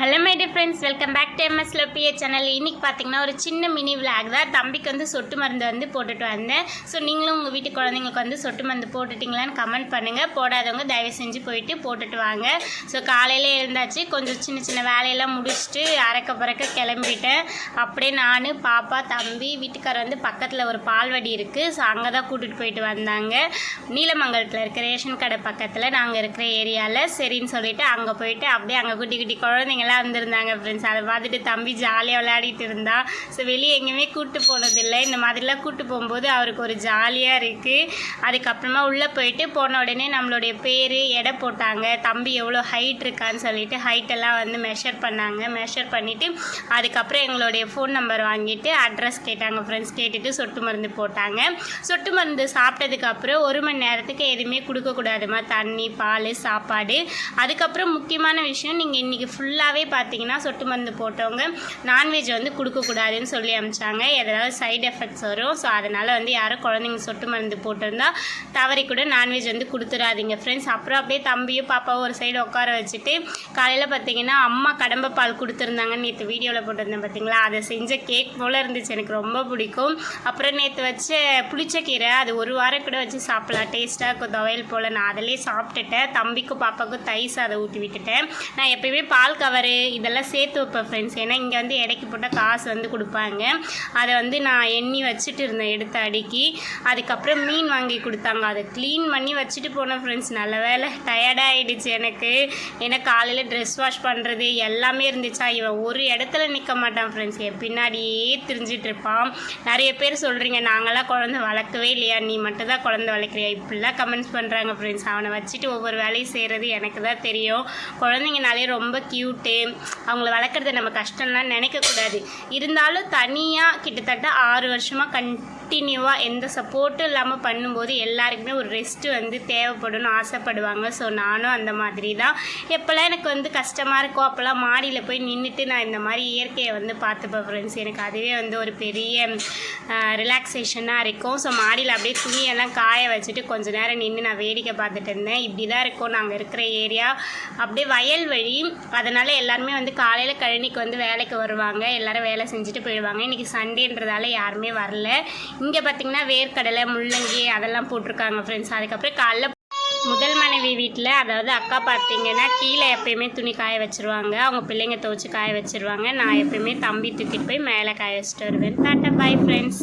Hello my friends welcome back to MS லோபிஏ channel இன்றைக்கி பார்த்தீங்கன்னா ஒரு சின்ன மினி விளாக் தான். தம்பிக்கு வந்து சொட்டு மருந்து வந்து போட்டுட்டு வந்தேன். ஸோ நீங்களும் உங்கள் வீட்டு குழந்தைங்களுக்கு வந்து சொட்டு மருந்து போட்டுட்டிங்களான்னு கமெண்ட் பண்ணுங்கள் போடாதவங்க தயவு செஞ்சு போயிட்டு போட்டுட்டு வாங்க. ஸோ காலையில் எழுந்தாச்சு. கொஞ்சம் சின்ன சின்ன வேலையெல்லாம் முடிச்சுட்டு அறக்க பறக்க கிளம்பிட்டேன். அப்படியே நான் பாப்பா தம்பி வீட்டுக்காரர் வந்து பக்கத்தில் ஒரு பால்வடி இருக்குது ஸோ அங்கே தான் கூட்டிகிட்டு போயிட்டு வந்தாங்க. நீலமங்கலத்தில் இருக்கிற ரேஷன் கடை பக்கத்தில் நாங்கள் இருக்கிற ஏரியாவில் சரின்னு சொல்லிவிட்டு அங்கே போயிட்டு அப்படியே அங்கே குட்டி குட்டி எல்லாம் வந்திருந்தாங்க ஃப்ரெண்ட்ஸ் அதை பார்த்துட்டு தம்பி ஜாலியாக விளையாடிட்டு இருந்தான் ஸோ வெளியே எங்கேயுமே கூப்பிட்டு போனதில்லை. இந்த மாதிரிலாம் கூப்பிட்டு போகும்போது அவருக்கு ஒரு ஜாலியாக இருக்குது அதுக்கப்புறமா உள்ளே போயிட்டு போன உடனே நம்மளுடைய பேர் எடை போட்டாங்க. தம்பி எவ்வளோ ஹைட் இருக்கான்னு சொல்லிட்டு ஹைட்டெல்லாம் வந்து மெஷர் பண்ணாங்க. மெஷர் பண்ணிவிட்டு அதுக்கப்புறம் எங்களுடைய ஃபோன் நம்பர் வாங்கிட்டு அட்ரஸ் கேட்டாங்க ஃப்ரெண்ட்ஸ் கேட்டுட்டு சொட்டு மருந்து போட்டாங்க. சொட்டு மருந்து சாப்பிட்டதுக்கப்புறம் ஒரு மணி நேரத்துக்கு எதுவுமே கொடுக்கக்கூடாதுமா தண்ணி பால் சாப்பாடு. அதுக்கப்புறம் முக்கியமான விஷயம் நீங்கள் இன்றைக்கி ஃபுல்லாகவே பார்த்தீங்கன்னா சொட்டு மருந்து போட்டவங்க நான்வெஜ் வந்து கொடுக்கக்கூடாதுன்னு சொல்லி அமிச்சாங்க. எதாவது சைடு எஃபெக்ட்ஸ் வரும். ஸோ அதனால் வந்து யாரும் குழந்தைங்க சொட்டு மருந்து போட்டிருந்தா தவறி கூட நான்வெஜ் வந்து கொடுத்துடாதீங்க ஃப்ரெண்ட்ஸ் அப்புறம் அப்படியே தம்பியும் பாப்பாவும் ஒரு சைடு உட்கார வச்சுட்டு காலையில் பார்த்தீங்கன்னா அம்மா கடம்ப பால் கொடுத்துருந்தாங்க நேற்று வீடியோவில் போட்டிருந்தேன் பார்த்தீங்களா அதை செஞ்ச கேக் போல் இருந்துச்சு. எனக்கு ரொம்ப பிடிக்கும். அப்புறம் நேற்று வச்ச புளிச்சக்கீரை அது ஒரு வாரம் கூட வச்சு சாப்பிடலாம். டேஸ்ட்டாக இருக்கும். துவையல் போல் நான் அதிலே சாப்பிட்டுட்டேன். தம்பிக்கும் பாப்பாவுக்கும் தயிர் சாதம் ஊட்டி விட்டுட்டேன். நான் எப்பயுமே பால் கவர் இதெல்லாம் சேர்த்து வைப்பேன் ஃப்ரெண்ட்ஸ் ஏன்னா இங்கே வந்து எடைக்கு போட்டால் காசு வந்து கொடுப்பாங்க. அதை வந்து நான் எண்ணி வச்சுட்டு இருந்தேன் எடுத்து அடுக்கி. அதுக்கப்புறம் மீன் வாங்கி கொடுத்தாங்க. அதை க்ளீன் பண்ணி வச்சுட்டு போனேன் ஃப்ரெண்ட்ஸ் நல்ல வேலை டயர்டாகிடுச்சு எனக்கு. ஏன்னா காலையில் ட்ரெஸ் வாஷ் பண்ணுறது எல்லாமே இருந்துச்சா? இவன் ஒரு இடத்துல நிற்க மாட்டான் ஃப்ரெண்ட்ஸ் என் பின்னாடியே திரிஞ்சிட்டு இருப்பான். நிறைய பேர் சொல்கிறீங்க நாங்களாம் குழந்தை வளர்க்கவே இல்லையா? நீ மட்டும் தான் குழந்தை வளர்க்குறியா? இப்படிலாம் கமெண்ட்ஸ் பண்ணுறாங்க ஃப்ரெண்ட்ஸ் அவனை வச்சுட்டு ஒவ்வொரு வேலையும் செய்கிறது எனக்கு தான் தெரியும். குழந்தைங்கனாலே ரொம்ப க்யூட்டு அவங்கள வளர்க்குறது நம்ம கஷ்டம்லாம் நினைக்கக்கூடாது. இருந்தாலும் தனியாக கிட்டத்தட்ட ஆறு வருஷமாக கண்டினியூவாக எந்த சப்போர்ட்டும் இல்லாமல் பண்ணும்போது எல்லாருக்குமே ஒரு ரெஸ்ட்டு வந்து தேவைப்படும்னு ஆசைப்படுவாங்க. ஸோ நானும் அந்த மாதிரி தான் எப்போல்லாம் எனக்கு வந்து கஷ்டமாக இருக்கோ அப்போல்லாம் மாடியில் போய் நின்றுட்டு நான் இந்த மாதிரி இயற்கையை வந்து பார்த்துப்பேன் ஃப்ரெண்ட்ஸ் எனக்கு அதுவே வந்து ஒரு பெரிய ரிலாக்ஸேஷனாக இருக்கும். ஸோ மாடியில் அப்படியே துணியெல்லாம் காய வச்சுட்டு கொஞ்ச நேரம் நின்று நான் வேடிக்கை பார்த்துட்டு இருந்தேன். இப்படி தான் இருக்கும். நாங்கள் இருக்கிற ஏரியா அப்படியே வயல்வெளி. அதனால் எல்லாருமே வந்து காலையில் கழனிக்கு வந்து வேலைக்கு வருவாங்க. எல்லாரும் வேலை செஞ்சுட்டு போயிடுவாங்க. இன்றைக்கி சண்டேன்றதால யாருமே வரல. இங்கே பார்த்தீங்கன்னா வேர்க்கடலை முள்ளங்கி அதெல்லாம் போட்டிருக்காங்க ஃப்ரெண்ட்ஸ் அதுக்கப்புறம் காலைல முதல் மனைவி வீட்டில் அதாவது அக்கா பார்த்தீங்கன்னா கீழே எப்பயுமே துணி காய வச்சுருவாங்க. அவங்க பிள்ளைங்க துவச்சி காய வச்சுருவாங்க. நான் எப்பயுமே தம்பி தூக்கிட்டு போய் மேலே காய வச்சுட்டு வருவேன். Tata bye friends